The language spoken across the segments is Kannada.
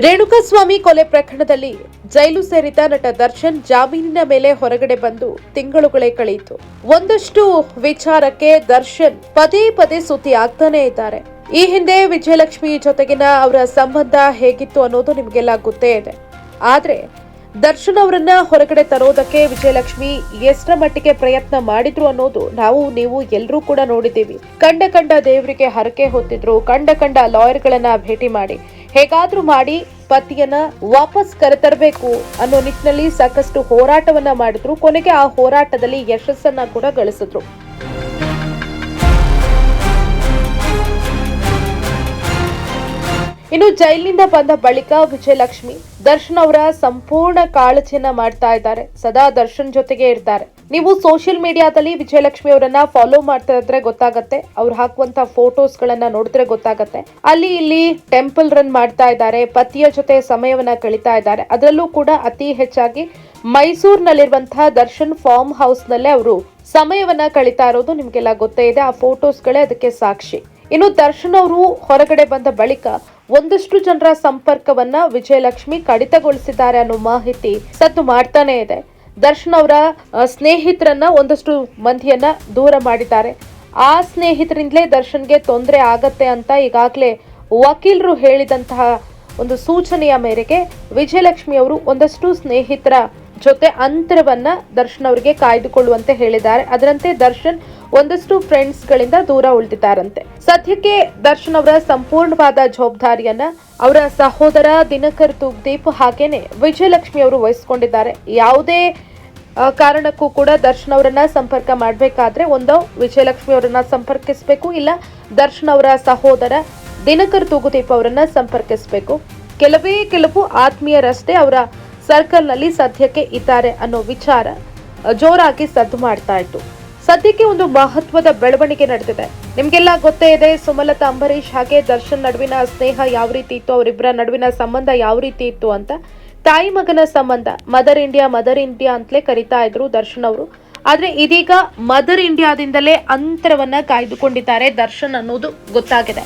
ರೇಣುಕಾಸ್ವಾಮಿ ಕೊಲೆ ಪ್ರಕರಣದಲ್ಲಿ ಜೈಲು ಸೇರಿದ ನಟ ದರ್ಶನ್ ಜಾಮೀನಿನ ಮೇಲೆ ಹೊರಗಡೆ ಬಂದು ತಿಂಗಳುಗಳೇ ಕಳೆಯಿತು. ಒಂದಷ್ಟು ವಿಚಾರಕ್ಕೆ ದರ್ಶನ್ ಪದೇ ಪದೇ ಸುದ್ದಿ ಆಗ್ತಾನೆ ಇದ್ದಾರೆ. ಈ ಹಿಂದೆ ವಿಜಯಲಕ್ಷ್ಮಿ ಜೊತೆಗಿನ ಅವರ ಸಂಬಂಧ ಹೇಗಿತ್ತು ಅನ್ನೋದು ನಿಮಗೆಲ್ಲ ಗೊತ್ತೇ ಇದೆ. ಆದ್ರೆ ದರ್ಶನ್ ಅವರನ್ನ ಹೊರಗಡೆ ತರೋದಕ್ಕೆ ವಿಜಯಲಕ್ಷ್ಮಿ ಎಷ್ಟರ ಮಟ್ಟಿಗೆ ಪ್ರಯತ್ನ ಮಾಡಿದ್ರು ಅನ್ನೋದು ನಾವು, ನೀವು ಎಲ್ಲರೂ ಕೂಡ ನೋಡಿದ್ದೀವಿ. ಕಂಡ ಕಂಡ ದೇವರಿಗೆ ಹರಕೆ ಹೊತ್ತಿದ್ರು, ಕಂಡ ಕಂಡ ಲಾಯರ್ಗಳನ್ನ ಭೇಟಿ ಮಾಡಿ. ಹೇಗಾದ್ರೂ ಮಾಡಿ ಪತಿಯನ್ನ ವಾಪಸ್ ಕರೆತರಬೇಕು ಅನ್ನೋ ನಿಟ್ಟಿನಲ್ಲಿ ಸಾಕಷ್ಟು ಹೋರಾಟವನ್ನ ಮಾಡಿದ್ರು. ಕೊನೆಗೆ ಆ ಹೋರಾಟದಲ್ಲಿ ಯಶಸ್ಸನ್ನ ಕೂಡ ಗಳಿಸಿದ್ರು. ಇನ್ನು ಜೈಲಿನಿಂದ ಬಂದ ಬಳಿಕ ವಿಜಯಲಕ್ಷ್ಮಿ ದರ್ಶನ್ ಅವರ ಸಂಪೂರ್ಣ ಕಾಳಜಿಯನ್ನ ಮಾಡ್ತಾ ಇದ್ದಾರೆ. ಸದಾ ದರ್ಶನ್ ಜೊತೆಗೆ ಇರ್ತಾರೆ. ನೀವು ಸೋಷಿಯಲ್ ಮೀಡಿಯಾದಲ್ಲಿ ವಿಜಯಲಕ್ಷ್ಮಿ ಅವರನ್ನ ಫಾಲೋ ಮಾಡ್ತಾ ಇದ್ರೆ ಗೊತ್ತಾಗತ್ತೆ. ಅವ್ರು ಹಾಕುವಂತ ಫೋಟೋಸ್ ಗಳನ್ನ ನೋಡಿದ್ರೆ ಗೊತ್ತಾಗತ್ತೆ. ಅಲ್ಲಿ ಇಲ್ಲಿ ಟೆಂಪಲ್ ರನ್ ಮಾಡ್ತಾ ಇದ್ದಾರೆ. ಪತಿಯ ಜೊತೆ ಸಮಯವನ್ನ ಕಳೀತಾ ಇದ್ದಾರೆ. ಅದರಲ್ಲೂ ಕೂಡ ಅತಿ ಹೆಚ್ಚಾಗಿ ಮೈಸೂರಿನಲ್ಲಿರುವಂತಹ ದರ್ಶನ್ ಫಾರ್ಮ್ ಹೌಸ್ ನಲ್ಲೇ ಅವರು ಸಮಯವನ್ನ ಕಳೀತಾ ಇರೋದು ನಿಮ್ಗೆಲ್ಲ ಗೊತ್ತೇ ಇದೆ. ಆ ಫೋಟೋಸ್ಗಳೇ ಅದಕ್ಕೆ ಸಾಕ್ಷಿ. ಇನ್ನು ದರ್ಶನ್ ಅವರು ಹೊರಗಡೆ ಬಂದ ಬಳಿಕ ಒಂದಷ್ಟು ಜನರ ಸಂಪರ್ಕವನ್ನ ವಿಜಯಲಕ್ಷ್ಮಿ ಕಡಿತಗೊಳಿಸಿದ್ದಾರೆ ಅನ್ನೋ ಮಾಹಿತಿ ಸದ್ದು ಮಾಡ್ತಾನೆ ಇದೆ. ದರ್ಶನ್ ಅವರ ಸ್ನೇಹಿತರನ್ನ ಒಂದಷ್ಟು ಮಂದಿಯನ್ನ ದೂರ ಮಾಡಿದ್ದಾರೆ. ಆ ಸ್ನೇಹಿತರಿಂದಲೇ ದರ್ಶನ್ಗೆ ತೊಂದರೆ ಆಗತ್ತೆ ಅಂತ ಈಗಾಗಲೇ ವಕೀಲರು ಹೇಳಿದಂತಹ ಒಂದು ಸೂಚನೆಯ ಮೇರೆಗೆ ವಿಜಯಲಕ್ಷ್ಮಿ ಅವರು ಒಂದಷ್ಟು ಸ್ನೇಹಿತರ ಜೊತೆ ಅಂತರವನ್ನ ದರ್ಶನ್ ಅವರಿಗೆ ಕಾಯ್ದುಕೊಳ್ಳುವಂತೆ ಹೇಳಿದ್ದಾರೆ. ಅದರಂತೆ ದರ್ಶನ್ ಒಂದಷ್ಟು ಫ್ರೆಂಡ್ಸ್ಗಳಿಂದ ದೂರ ಉಳಿದಿದ್ದಾರಂತೆ. ಸದ್ಯಕ್ಕೆ ದರ್ಶನ್ ಅವರ ಸಂಪೂರ್ಣವಾದ ಜವಾಬ್ದಾರಿಯನ್ನ ಅವರ ಸಹೋದರ ದಿನಕರ್ ತುಗ್ದೀಪ್ ಹಾಗೇನೆ ವಿಜಯಲಕ್ಷ್ಮಿ ಅವರು ವಹಿಸಿಕೊಂಡಿದ್ದಾರೆ. ಯಾವುದೇ ಕಾರಣಕ್ಕೂ ಕೂಡ ದರ್ಶನ್ ಅವರನ್ನ ಸಂಪರ್ಕ ಮಾಡಬೇಕಾದ್ರೆ ಒಂದು, ವಿಜಯಲಕ್ಷ್ಮಿ ಅವರನ್ನ ಸಂಪರ್ಕಿಸಬೇಕು, ಇಲ್ಲ, ದರ್ಶನ್ ಅವರ ಸಹೋದರ ದಿನಕರ್ ತೂಗುದೀಪ್ ಅವರನ್ನ ಸಂಪರ್ಕಿಸಬೇಕು. ಕೆಲವೇ ಕೆಲವು ಆತ್ಮೀಯರಷ್ಟೇ ಅವರ ಸರ್ಕಲ್ನಲ್ಲಿ ಸದ್ಯಕ್ಕೆ ಇದ್ದಾರೆ ಅನ್ನೋ ವಿಚಾರ ಜೋರಾಗಿ ಸದ್ದು ಮಾಡ್ತಾ ಇತ್ತು. ಸದ್ಯಕ್ಕೆ ಒಂದು ಮಹತ್ವದ ಬೆಳವಣಿಗೆ ನಡೆದಿದೆ. ನಿಮ್ಗೆಲ್ಲ ಗೊತ್ತೇ ಇದೆ, ಸುಮಲತಾ, ಅಂಬರೀಷ್ ಹಾಗೆ ದರ್ಶನ್ ನಡುವಿನ ಸ್ನೇಹ ಯಾವ ರೀತಿ ಇತ್ತು ಅವರಿಬ್ಬರ ನಡುವಿನ ಸಂಬಂಧ ಯಾವ ರೀತಿ ಇತ್ತು ಅಂತ ತಾಯಿ ಮಗನ ಸಂಬಂಧ, ಮದರ್ ಇಂಡಿಯಾ ಮದರ್ ಇಂಡಿಯಾ ಅಂತಲೇ ಕರಿತಾ ಇದ್ರು ದರ್ಶನ್ ಅವರು. ಆದ್ರೆ ಇದೀಗ ಮದರ್ ಇಂಡಿಯಾದಿಂದಲೇ ಅಂತರವನ್ನ ಕಾಯ್ದುಕೊಂಡಿದ್ದಾರೆ ದರ್ಶನ್ ಅನ್ನೋದು ಗೊತ್ತಾಗಿದೆ.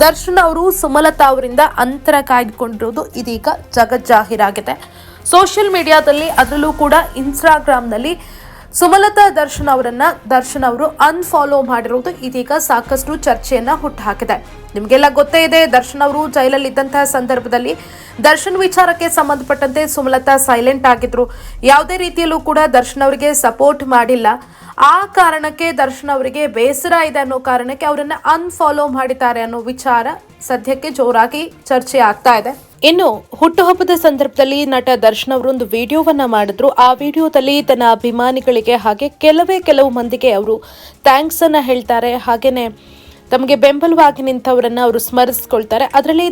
ದರ್ಶನ್ ಅವರು ಸುಮಲತಾ ಅವರಿಂದ ಅಂತರ ಕಾಯ್ದುಕೊಂಡಿರೋದು ಇದೀಗ ಜಗಜ್ಜಾಹೀರಾಗಿದೆ. ಸೋಷಿಯಲ್ ಮೀಡಿಯಾದಲ್ಲಿ ಅದರಲ್ಲೂ ಕೂಡ ಇನ್ಸ್ಟಾಗ್ರಾಮ್ನಲ್ಲಿ ಸುಮಲತಾ ದರ್ಶನ್ ಅವರನ್ನ ದರ್ಶನ್ ಅವರು ಅನ್ಫಾಲೋ ಮಾಡಿರುವುದು ಇದೀಗ ಸಾಕಷ್ಟು ಚರ್ಚೆಯನ್ನ ಹುಟ್ಟುಹಾಕಿದೆ. ನಿಮಗೆಲ್ಲ ಗೊತ್ತೇ ಇದೆ, ದರ್ಶನ್ ಅವರು ಜೈಲಲ್ಲಿದ್ದಂತಹ ಸಂದರ್ಭದಲ್ಲಿ ದರ್ಶನ್ ವಿಚಾರಕ್ಕೆ ಸಂಬಂಧಪಟ್ಟಂತೆ ಸುಮಲತಾ ಸೈಲೆಂಟ್ ಆಗಿದ್ರು. ಯಾವುದೇ ರೀತಿಯಲ್ಲೂ ಕೂಡ ದರ್ಶನ್ ಅವರಿಗೆ ಸಪೋರ್ಟ್ ಮಾಡಿಲ್ಲ. ಆ ಕಾರಣಕ್ಕೆ ದರ್ಶನ್ ಅವರಿಗೆ ಬೇಸರ ಇದೆ ಅನ್ನೋ ಕಾರಣಕ್ಕೆ ಅವರನ್ನ ಅನ್ಫಾಲೋ ಮಾಡಿದ್ದಾರೆ ಅನ್ನೋ ವಿಚಾರ ಸದ್ಯಕ್ಕೆ ಜೋರಾಗಿ ಚರ್ಚೆ ಆಗ್ತಾ ಇದೆ. ಇನ್ನು ಹುಟ್ಟುಹಬ್ಬದ ಸಂದರ್ಭದಲ್ಲಿ ನಟ ದರ್ಶನ್ ಅವರು ಒಂದು ವಿಡಿಯೋವನ್ನ ಮಾಡಿದ್ರು. ಆ ವಿಡಿಯೋದಲ್ಲಿ ತನ್ನ ಅಭಿಮಾನಿಗಳಿಗೆ ಹಾಗೆ ಕೆಲವೇ ಕೆಲವು ಮಂದಿಗೆ ಅವರು ಥ್ಯಾಂಕ್ಸ್ ಅನ್ನ ಹೇಳ್ತಾರೆ. ಹಾಗೇನೆ ತಮಗೆ ಬೆಂಬಲವಾಗಿ ನಿಂತವರನ್ನ ಅವರು ಸ್ಮರಿಸ್ಕೊಳ್ತಾರೆ. ಅದರಲ್ಲಿ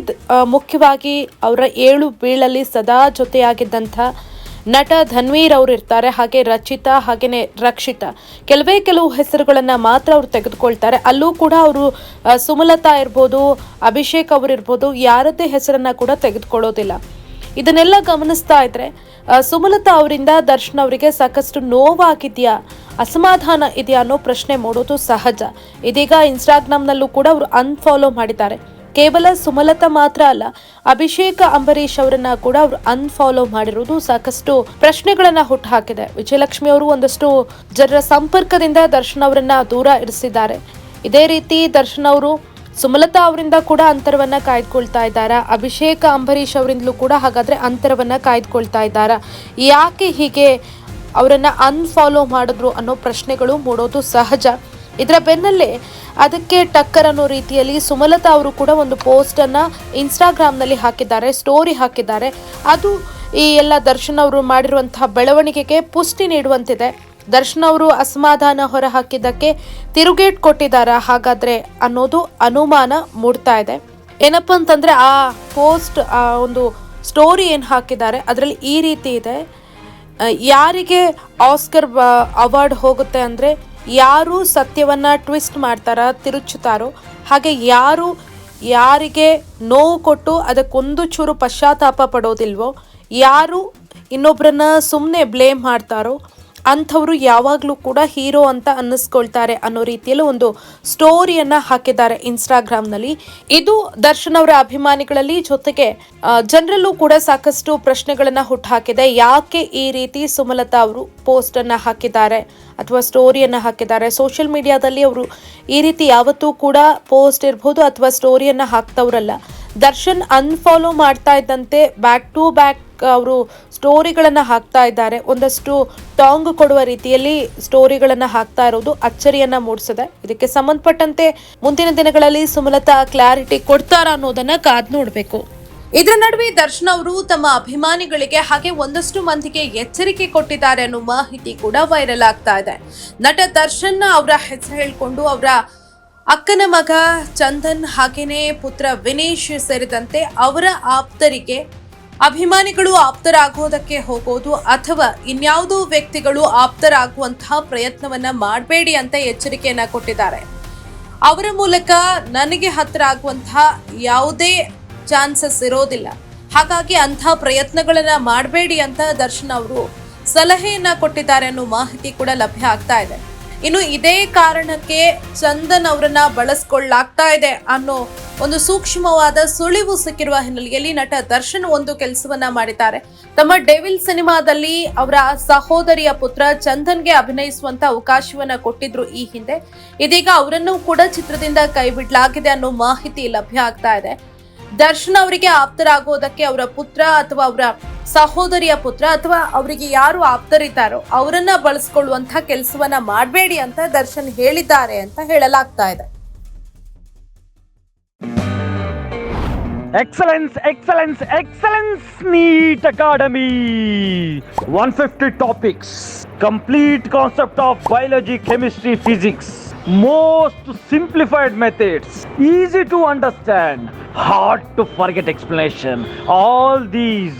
ಮುಖ್ಯವಾಗಿ ಅವರ ಏಳು ಬೀಳಲ್ಲಿ ಸದಾ ಜೊತೆಯಾಗಿದ್ದಂಥ ನಟ ಧನ್ವೀರ್ ಅವರು ಇರ್ತಾರೆ, ಹಾಗೆ ರಚಿತಾ ಹಾಗೇನೆ ರಕ್ಷಿತಾ. ಕೆಲವೇ ಕೆಲವು ಹೆಸರುಗಳನ್ನು ಮಾತ್ರ ಅವರು ತೆಗೆದುಕೊಳ್ತಾರೆ. ಅಲ್ಲೂ ಕೂಡ ಅವರು ಸುಮಲತಾ ಇರ್ಬೋದು, ಅಭಿಷೇಕ್ ಅವರು ಇರ್ಬೋದು, ಯಾರದ್ದೇ ಹೆಸರನ್ನ ಕೂಡ ತೆಗೆದುಕೊಳ್ಳೋದಿಲ್ಲ. ಇದನ್ನೆಲ್ಲ ಗಮನಿಸ್ತಾ ಇದ್ರೆ ಸುಮಲತಾ ಅವರಿಂದ ದರ್ಶನ್ ಅವರಿಗೆ ಸಾಕಷ್ಟು ನೋವಾಗಿದೆಯಾ, ಅಸಮಾಧಾನ ಇದೆಯಾ ಅನ್ನೋ ಪ್ರಶ್ನೆ ಮೂಡೋದು ಸಹಜ. ಇದೀಗ ಇನ್ಸ್ಟಾಗ್ರಾಮ್ನಲ್ಲೂ ಕೂಡ ಅವರು ಅನ್ಫಾಲೋ ಮಾಡಿದ್ದಾರೆ. ಕೇವಲ ಸುಮಲತಾ ಮಾತ್ರ ಅಲ್ಲ, ಅಭಿಷೇಕ್ ಅಂಬರೀಶ್ ಅವರನ್ನ ಕೂಡ ಅವರು ಅನ್ಫಾಲೋ ಮಾಡಿರುವುದು ಸಾಕಷ್ಟು ಪ್ರಶ್ನೆಗಳನ್ನ ಹುಟ್ಟುಹಾಕಿದೆ ವಿಜಯಲಕ್ಷ್ಮಿ ಅವರು ಒಂದಷ್ಟು ಜನರ ಸಂಪರ್ಕದಿಂದ ದರ್ಶನ್ ಅವರನ್ನ ದೂರ ಇರಿಸಿದ್ದಾರೆ. ಇದೇ ರೀತಿ ದರ್ಶನ್ ಅವರು ಸುಮಲತಾ ಅವರಿಂದ ಕೂಡ ಅಂತರವನ್ನ ಕಾಯ್ದುಕೊಳ್ತಾ ಇದ್ದಾರಾ? ಅಭಿಷೇಕ್ ಅಂಬರೀಶ್ ಅವರಿಂದಲೂ ಕೂಡ ಹಾಗಾದ್ರೆ ಅಂತರವನ್ನ ಕಾಯ್ದುಕೊಳ್ತಾ ಇದ್ದಾರಾ? ಯಾಕೆ ಹೀಗೆ ಅವರನ್ನ ಅನ್ಫಾಲೋ ಮಾಡಿದ್ರು ಅನ್ನೋ ಪ್ರಶ್ನೆಗಳು ಮೂಡೋದು ಸಹಜ. ಇದರ ಬೆನ್ನಲ್ಲೇ ಅದಕ್ಕೆ ಟಕ್ಕರ್ ಅನ್ನೋ ರೀತಿಯಲ್ಲಿ ಸುಮಲತಾ ಅವರು ಕೂಡ ಒಂದು ಪೋಸ್ಟ್ ಅನ್ನ ಇನ್ಸ್ಟಾಗ್ರಾಮ್ನಲ್ಲಿ ಹಾಕಿದ್ದಾರೆ ಸ್ಟೋರಿ ಹಾಕಿದ್ದಾರೆ. ಅದು ಈ ಎಲ್ಲ ದರ್ಶನ್ ಅವರು ಮಾಡಿರುವಂತಹ ಬೆಳವಣಿಗೆಗೆ ಪುಷ್ಟಿ ನೀಡುವಂತಿದೆ. ದರ್ಶನ್ ಅವರು ಅಸಮಾಧಾನ ಹೊರ ಹಾಕಿದ್ದಕ್ಕೆ ತಿರುಗೇಟ್ ಕೊಟ್ಟಿದ್ದಾರಾ ಹಾಗಾದ್ರೆ ಅನ್ನೋದು ಅನುಮಾನ ಮೂಡ್ತಾ ಇದೆ. ಏನಪ್ಪ ಅಂತಂದ್ರೆ ಆ ಪೋಸ್ಟ್ ಆ ಒಂದು ಸ್ಟೋರಿ ಏನು ಹಾಕಿದ್ದಾರೆ, ಅದರಲ್ಲಿ ಈ ರೀತಿ ಇದೆ. ಯಾರಿಗೆ ಆಸ್ಕರ್ ಅವಾರ್ಡ್ ಹೋಗುತ್ತೆ ಅಂದರೆ ಯಾರು ಸತ್ಯವನ್ನ ಟ್ವಿಸ್ಟ್ ಮಾಡ್ತಾರೋ, ತಿರುಚುತ್ತಾರೋ, ಹಾಗೆ ಯಾರು ಯಾರಿಗೆ ನೋವು ಕೊಟ್ಟು ಅದಕ್ಕೊಂದು ಚೂರು ಪಶ್ಚಾತ್ತಾಪ ಪಡೋದಿಲ್ವೋ, ಯಾರು ಇನ್ನೊಬ್ಬರನ್ನ ಸುಮ್ಮನೆ ಬ್ಲೇಮ್ ಮಾಡ್ತಾರೋ ಅಂಥವ್ರು ಯಾವಾಗಲೂ ಕೂಡ ಹೀರೋ ಅಂತ ಅನ್ನಿಸ್ಕೊಳ್ತಾರೆ ಅನ್ನೋ ರೀತಿಯಲ್ಲಿ ಒಂದು ಸ್ಟೋರಿಯನ್ನ ಹಾಕಿದ್ದಾರೆ ಇನ್ಸ್ಟಾಗ್ರಾಮ್ನಲ್ಲಿ. ಇದು ದರ್ಶನ್ ಅವರ ಅಭಿಮಾನಿಗಳಲ್ಲಿ ಜೊತೆಗೆ ಜನರಲ್ಲೂ ಕೂಡ ಸಾಕಷ್ಟು ಪ್ರಶ್ನೆಗಳನ್ನ ಹುಟ್ಟಾಕಿದೆ ಯಾಕೆ ಈ ರೀತಿ ಸುಮಲತಾ ಅವರು ಪೋಸ್ಟ್ ಅನ್ನ ಹಾಕಿದ್ದಾರೆ ಅಥವಾ ಸ್ಟೋರಿಯನ್ನ ಹಾಕಿದ್ದಾರೆ? ಸೋಷಿಯಲ್ ಮೀಡಿಯಾದಲ್ಲಿ ಅವರು ಈ ರೀತಿ ಯಾವತ್ತೂ ಕೂಡ ಪೋಸ್ಟ್ ಇರ್ಬೋದು ಅಥವಾ ಸ್ಟೋರಿಯನ್ನ ಹಾಕ್ತವ್ರಲ್ಲ. ದರ್ಶನ್ ಅನ್ಫಾಲೋ ಮಾಡ್ತಾ ಇದ್ದಂತೆ ಬ್ಯಾಕ್ ಟು ಬ್ಯಾಕ್ ಅವರು ಸ್ಟೋರಿಗಳನ್ನು ಹಾಕ್ತಾ ಇದ್ದಾರೆ. ಒಂದಷ್ಟು ಟಾಂಗ್ ಕೊಡುವ ರೀತಿಯಲ್ಲಿ ಸ್ಟೋರಿಗಳನ್ನು ಹಾಕ್ತಾ ಇರೋದು ಅಚ್ಚರಿಯನ್ನ ಮೂಡಿಸಿದೆ ಇದಕ್ಕೆ ಸಂಬಂಧಪಟ್ಟಂತೆ ಮುಂದಿನ ದಿನಗಳಲ್ಲಿ ಸುಮಲತಾ ಕ್ಲಾರಿಟಿ ಕೊಡ್ತಾರ ಅನ್ನೋದನ್ನ ಕಾದ್ ನೋಡಬೇಕು. ಇದರ ನಡುವೆ ದರ್ಶನ್ ಅವರು ತಮ್ಮ ಅಭಿಮಾನಿಗಳಿಗೆ ಹಾಗೆ ಒಂದಷ್ಟು ಮಂದಿಗೆ ಎಚ್ಚರಿಕೆ ಕೊಟ್ಟಿದ್ದಾರೆ ಅನ್ನೋ ಮಾಹಿತಿ ಕೂಡ ವೈರಲ್ ಆಗ್ತಾ ಇದೆ. ನಟ ದರ್ಶನ್ ಅವರ ಹೆಸರು ಹೇಳಿಕೊಂಡು ಅವರ ಅಕ್ಕನ ಮಗ ಚಂದನ್ ಹಾಗೇನೆ ಪುತ್ರ ವಿನೇಶ್ ಸೇರಿದಂತೆ ಅವರ ಆಪ್ತರಿಗೆ ಅಭಿಮಾನಿಗಳು ಆಪ್ತರಾಗೋದಕ್ಕೆ ಹೋಗೋದು ಅಥವಾ ಇನ್ಯಾವುದೋ ವ್ಯಕ್ತಿಗಳು ಆಪ್ತರಾಗುವಂತಹ ಪ್ರಯತ್ನವನ್ನ ಮಾಡಬೇಡಿ ಅಂತ ಎಚ್ಚರಿಕೆಯನ್ನ ಕೊಟ್ಟಿದ್ದಾರೆ. ಅವರ ಮೂಲಕ ನನಗೆ ಹತ್ತಿರ ಆಗುವಂತಹ ಯಾವುದೇ ಚಾನ್ಸಸ್ ಇರೋದಿಲ್ಲ. ಹಾಗಾಗಿ ಅಂತಹ ಪ್ರಯತ್ನಗಳನ್ನ ಮಾಡಬೇಡಿ ಅಂತ ದರ್ಶನ್ ಅವರು ಸಲಹೆಯನ್ನ ಕೊಟ್ಟಿದ್ದಾರೆ ಅನ್ನೋ ಮಾಹಿತಿ ಕೂಡ ಲಭ್ಯ ಆಗ್ತಾ ಇದೆ. ಇನ್ನು ಇದೇ ಕಾರಣಕ್ಕೆ ಚಂದನ್ ಅವರನ್ನ ಬಳಸ್ಕೊಳ್ಳಾಗ್ತಾ ಇದೆ ಅನ್ನೋ ಒಂದು ಸೂಕ್ಷ್ಮವಾದ ಸುಳಿವು ಸಿಕ್ಕಿರುವ ಹಿನ್ನೆಲೆಯಲ್ಲಿ ನಟ ದರ್ಶನ್ ಒಂದು ಕೆಲಸವನ್ನ ಮಾಡಿದ್ದಾರೆ. ತಮ್ಮ ಡೆವಿಲ್ ಸಿನಿಮಾದಲ್ಲಿ ಅವರ ಸಹೋದರಿಯ ಪುತ್ರ ಚಂದನ್ಗೆ ಅಭಿನಯಿಸುವಂತ ಅವಕಾಶವನ್ನ ಕೊಟ್ಟಿದ್ರು ಈ ಹಿಂದೆ. ಇದೀಗ ಅವರನ್ನು ಕೂಡ ಚಿತ್ರದಿಂದ ಕೈಬಿಡಲಾಗಿದೆ ಅನ್ನೋ ಮಾಹಿತಿ ಲಭ್ಯ ಆಗ್ತಾ ಇದೆ. ದರ್ಶನ್ ಅವರಿಗೆ ಆಪ್ತರಾಗೋದಕ್ಕೆ ಅವರ ಪುತ್ರ ಅಥವಾ ಅವರ ಸಹೋದರಿಯ ಪುತ್ರ ಅಥವಾ ಅವರಿಗೆ ಯಾರು ಆಪ್ತರಿದ್ದಾರೋ ಅವರನ್ನ ಬಳಸ್ಕೊಳ್ಳುವಂತ ಕೆಲಸವನ್ನ ಮಾಡಬೇಡಿ ಅಂತ ದರ್ಶನ್ ಹೇಳಿದ್ದಾರೆ ಅಂತ ಹೇಳಲಾಗ್ತಾ ಇದೆ. Excellence excellence excellence NEET academy one fifty topics complete concept of biology chemistry physics most simplified methods easy to understand hard to forget explanation all these